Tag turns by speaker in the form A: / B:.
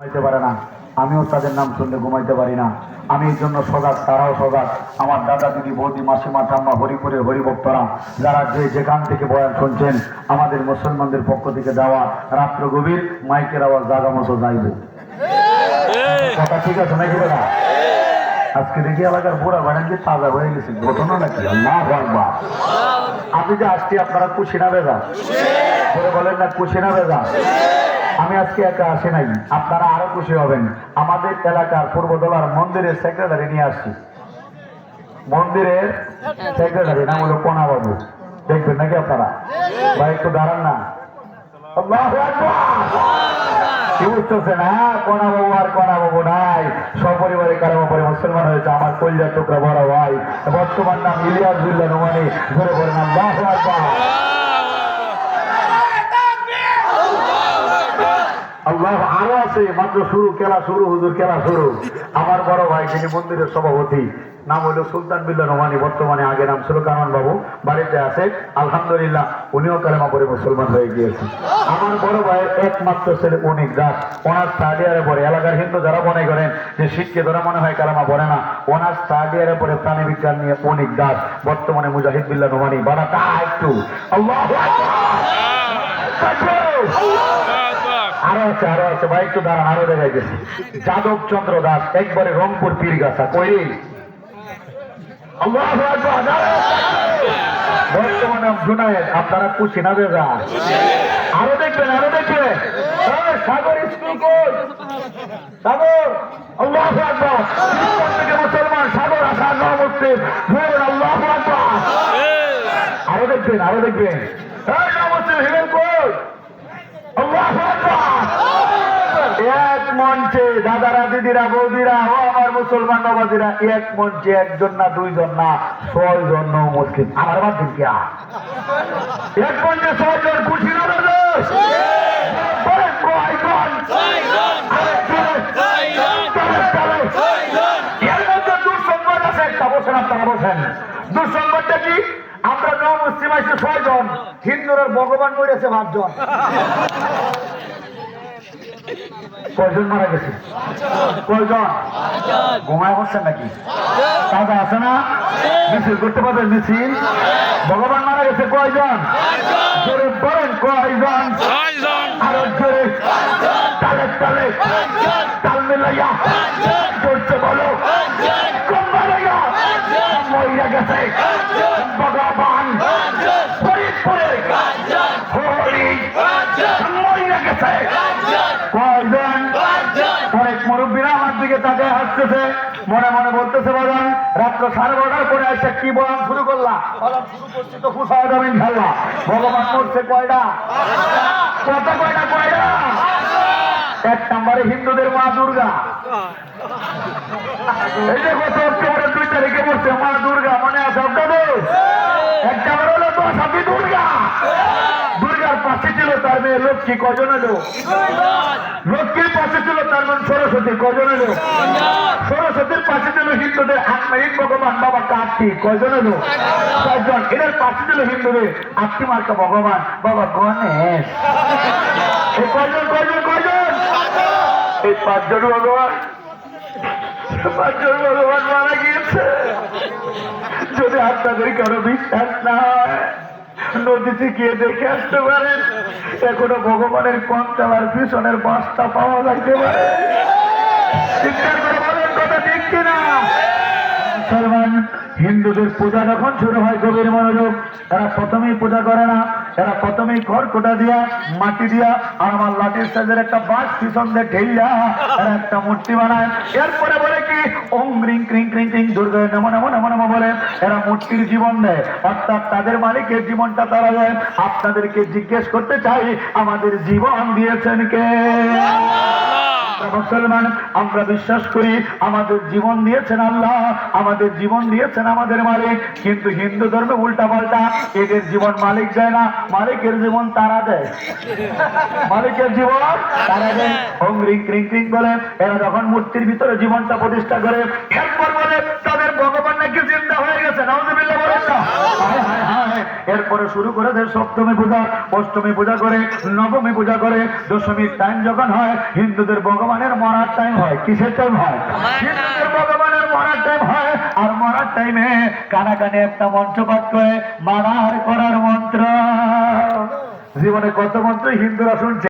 A: ঘুমাইতে পারে না। আমিও তাদের নাম শুনলে ঘুমাইতে পারি না। আমি এই জন্য সজাগ, তারাও সজাগ। আমার দাদা, দিদি, বৌদি মাসিমা ঠাম্মা হরিপুরের হরিভক্তরা, যারা যে যেখান থেকে বয়ান শুনছেন, আমাদের মুসলমানদের পক্ষ থেকে দেওয়া রাত্র গভীর, মাইকের আওয়াজ দাদা মতো যাইব। কথা ঠিক আছে নাকি দাদা? আজকে দেখি এলাকার বুড়া বাড়ি তাজা হয়ে গেছে। ঘটনা নাকি? আল্লাহ আকবার। আপনি যে আসছি, আপনারা খুশি না বেজা বলে বলেন না খুশি না বেজা আমি আজকে একা আসি নাই। আপনারা আরও খুশি হবেন। আমাদের এলাকার পূর্বদলার মন্দিরের সেক্রেটারি নিয়ে আসছি। মন্দিরের সেক্রেটারি নাম হলো কোনা বাবু দেখবেন নাকি আপনারা? ভাই, একটু দাঁড়ান না। হ্যাঁ? সপরিবারে মুসলমান হয়েছে। আমার কল্যাণ টুকরা বড় ভাই। বর্তমান নাম ইলিয়াস আকবার! আল্লাহ আরও আছে, মাত্র শুরু, খেলা শুরু, হুজুর, খেলা শুরু। আমার বড় ভাই যিনি মন্দিরের সভাপতি, নাম হলো সুলতান বিল্লা রহমানি বর্তমানে আগে নাম ছিল কামান বাবু, বাড়িতে আছে। আলহামদুলিল্লাহ, উনিও কালেমা পরে মুসলমান হয়ে গিয়েছে। আমার বড় ভাইয়ের একমাত্র ছেলে অনেক দাস। ওনার থার্ড ইয়ারে পরে, এলাকার হিন্দু যারা মনে করেন যে শিখকে ধরা মনে হয় কালেমা পড়ে না, ওনার থার্ড ইয়ারে পরে প্রাণী বিজ্ঞান নিয়ে অনেক দাস। বর্তমানে মুজাহিদ বিল্লা রহমানি বাড়া তা একটু আল্লাহ আছে আরও আছে ভাই একটু দাঁড়ান আরও দেখা গেছে যাদব চন্দ্র দাস একবারে রংপুর পীরগাছা কই আল্লাহু আকবার, দাঁড়ান। বর্তমান জুনায়েদ আপনারা খুশি না বেজা? আরও দেখবেন আরও দেখবেন। সাগর স্কুল আল্লাহু মুসলমান সাগর আসার আরও দেখবেন আরও দেখবেন এই নয় মুসলিম হিমেল কই আল্লাহু আকবার! এক মঞ্চে দাদারা, দিদিরা, বৌদিরা, ও আমার মুসলমান বাবাজিরা এক মঞ্চে একজন না, দুইজন না ছয় জন মুসলিম। আমার বাদ দিন এক মঞ্চে ছয় জন খুশি আমরা নৌ মুসলিম আছে ছয় জন হিন্দুরা ভগবান মরেছে পাঁচজন। কয়জন মারা গেছে? কয়জন? ঘুমায় বসছেন নাকি? তাজা আছে না? মিছিল করতে পারবেন মিছিল? ভগবান মারা গেছে কয়জন? জোরে বলেন কয়জন? আরও জোরে। তালে তালে। তাল মিলাইয়া। জোরছে বলো। কম মারাইয়া মইরা গেছে। ভগবান। ফরিদপুরে হরি। গেছে কয়জন অনেক মুরব্বীরা আমার দিকে তাকে হাসতেছে, মনে মনে বলতেছে, বাজান, রাত্র সাড়ে বারোটার পরে এসে কি বলান শুরু করলাম শুরু করছি তো যাবেন খেললা ভগবান করছে কয়টা? কত কয়টা কয়টা? এক নম্বরে হিন্দুদের মা দুর্গা। এই যে গত অক্টোবরের দুই তারিখে বলছে, মা দুর্গা, মনে আছে আপনাদের? এক নম্বর হলো দশাপি দুর্গা। তার মেয়ে লক্ষ্মী, কজন এলো? লক্ষ্মীর পাশে ছিল তার মান সরস্বতী, কজন এলো? সরস্বতীর পাশে ছিল হিন্দুদের আত্মায়িক ভগবান, বাবা কার্তিক, কজন এলো? ছয়জন এদের পাশে ছিল হিন্দুদের আত্মীমার্কা ভগবান, বাবা গণেশ। এই কয়জন কয়জন কয়জন এই পাঁচজন ভগবান। পাঁচজন ভগবান মারা গিয়েছে। যদি আপনাদের কারও বিশ্বাস না হয়। নদীতে গিয়ে দেখে আসতে পারেন এখনও ভগবানের কন্টালার পিছনের বাসটা পাওয়া যাইতে পারে। চিন্তা করে কথা ঠিক কিনা? হিন্দুদের পূজা যখন শুরু হয় গভীর মনোযোগ এরা প্রথমেই পূজা করে না এরা প্রথমেই খড়কোটা দিয়া, মাটি দিয়া, আর আমার লাঠির সাজের একটা বাঁশ পিছন দিয়ে ঢেইয়া একটা মূর্তি বানায়। এরপরে বলে কি, ওং রিং ক্রিং ক্রিং ক্রিং, দুর্গা নমো নমো নমো নমো বলে এরা মূর্তির জীবন দেয়। অর্থাৎ তাদের মালিকের জীবনটা তারা দেয়। আপনাদেরকে জিজ্ঞেস করতে চাই, আমাদের জীবন দিয়েছেন কে? মুসলমান, আমরা বিশ্বাস করি আমাদের জীবন দিয়েছেন আল্লাহ, আমাদের জীবন দিয়েছেন আমাদের মালিক, কিন্তু হিন্দু ধর্মে উল্টা পাল্টা এদের জীবন মালিক দেয় না, মালিকের জীবন তারা দেয়। মালিকের জীবন তারা দেয়। ওং রিং ক্রিং ক্রিং বলে, এরা যখন মূর্তির ভিতরে জীবনটা প্রতিষ্ঠা করে এরপর বলে তাদের ভগবান নাকি চিন্তা হয়ে গেছে, নাউজুবিল্লাহ বলেন এরপরে শুরু করে দেয় সপ্তমী পূজা অষ্টমী পূজা করে নবমী পূজা করে। দশমীর টাইম যখন হয় হিন্দুদের ভগবানের মরার টাইম হয়। কিসের টাইম হয়? হিন্দুদের ভগবানের মরার টাইম হয়। আর মরার টাইমে কানাকানি একটা মন্ত্র পাঠ করে মারার করার মন্ত্র। জীবনে কত মন্ত্র হিন্দুরা শুনছে?